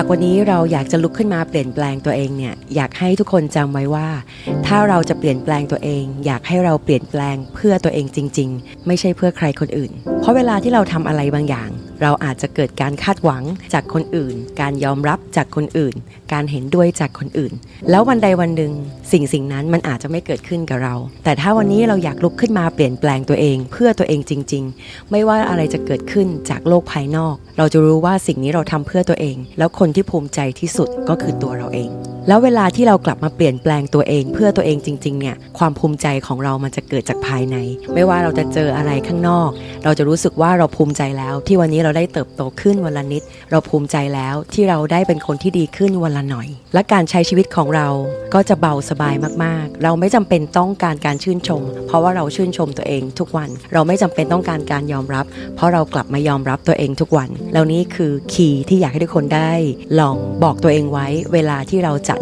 ากวันนี้เราอยากจะลุกขึ้นมาเปลี่ยนแปลงตัวเองเนี่ยอยากให้ทุกคนจำไว้ว่า ถ้าเราจะเปลี่ยนแปลงตัวเอง อยากให้เราเปลี่ยนแปลงเพื่อตัวเองจริง ๆ ไม่ใช่เพื่อใครคนอื่น เพราะเวลาที่เราทำอะไรบางอย่าง เราอาจจะเกิดการคาดหวังจากคนอื่น การยอมรับจากคนอื่น การเห็นด้วยจากคนอื่น แล้ววันใดวันหนึ่งสิ่งสิ่งนั้นมันอาจจะไม่เกิดขึ้นกับเรา แต่ถ้าวันนี้เราอยากลุกขึ้นมาเปลี่ยนแปลงตัวเอง เพื่อตัวเองจริง ๆ ไม่ว่าอะไรจะเกิดขึ้นจากโลกภายนอก เราจะรู้ว่าสิ่งนี้เราทำเพื่อตัวเอง แล้วคนที่ภูมิใจที่สุดก็คือตัวเราเอง แล้วเวลาที่เรากลับมาเปลี่ยนแปลงตัวเองเพื่อตัวเองจริงๆเนี่ยความภูมิใจของเรามันจะเกิดจากภายใน ไม่ว่าเราจะเจออะไรข้างนอก เราจะรู้สึกว่าเราภูมิใจแล้ว ที่วันนี้เราได้เติบโตขึ้นวันละนิด เราภูมิใจแล้วที่เราได้เป็นคนที่ดีขึ้นวันละหน่อย และการใช้ชีวิตของเราก็จะเบาสบายมากๆ เราไม่จำเป็นต้องการการชื่นชม เพราะว่าเราชื่นชมตัวเองทุกวัน เราไม่จำเป็นต้องการการยอมรับ เพราะเรากลับมายอมรับตัวเองทุกวันแล้วนี่คือคีย์ที่อยากให้ทุกคนได้ ลองบอกตัวเองไว้ เวลาที่เราจะ